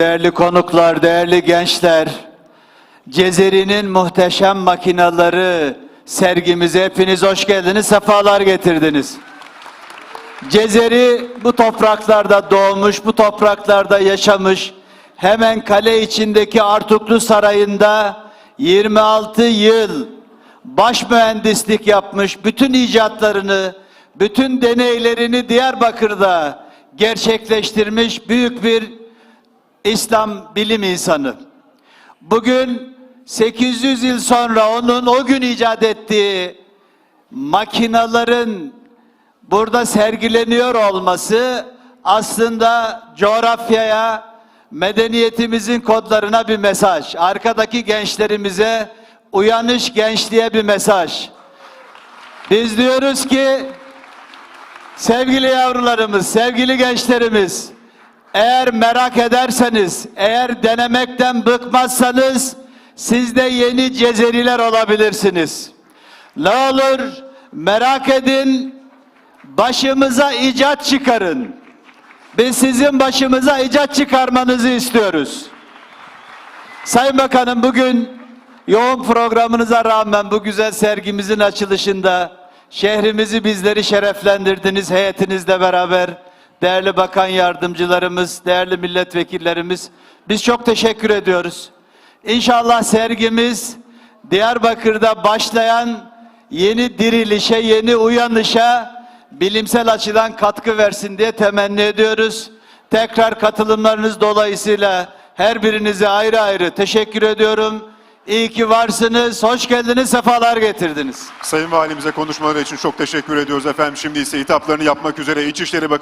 Değerli konuklar, değerli gençler, Cezeri'nin muhteşem makinaları sergimize hepiniz hoş geldiniz, sefalar getirdiniz. Cezeri bu topraklarda doğmuş, bu topraklarda yaşamış. Hemen kale içindeki Artuklu Sarayı'nda 26 yıl baş mühendislik yapmış. Bütün icatlarını, bütün deneylerini Diyarbakır'da gerçekleştirmiş büyük bir İslam bilim insanı. Bugün 800 yıl sonra onun o gün icat ettiği makinaların burada sergileniyor olması aslında coğrafyaya, medeniyetimizin kodlarına bir mesaj. Arkadaki gençlerimize uyanış gençliğe bir mesaj. Biz diyoruz ki sevgili yavrularımız, sevgili gençlerimiz eğer merak ederseniz, eğer denemekten bıkmazsanız siz de yeni Cezeriler olabilirsiniz. Ne olur merak edin, başımıza icat çıkarın. Biz sizin başımıza icat çıkarmanızı istiyoruz. Sayın Bakanım bugün yoğun programınıza rağmen bu güzel sergimizin açılışında şehrimizi bizleri şereflendirdiniz heyetinizle beraber. Değerli bakan yardımcılarımız, değerli milletvekillerimiz biz çok teşekkür ediyoruz. İnşallah sergimiz Diyarbakır'da başlayan yeni dirilişe, yeni uyanışa bilimsel açıdan katkı versin diye temenni ediyoruz. Tekrar katılımlarınız dolayısıyla her birinize ayrı ayrı teşekkür ediyorum. İyi ki varsınız, hoş geldiniz, sefalar getirdiniz. Sayın Valimize konuşmaları için çok teşekkür ediyoruz efendim. Şimdi ise hitaplarını yapmak üzere İçişleri Bakanı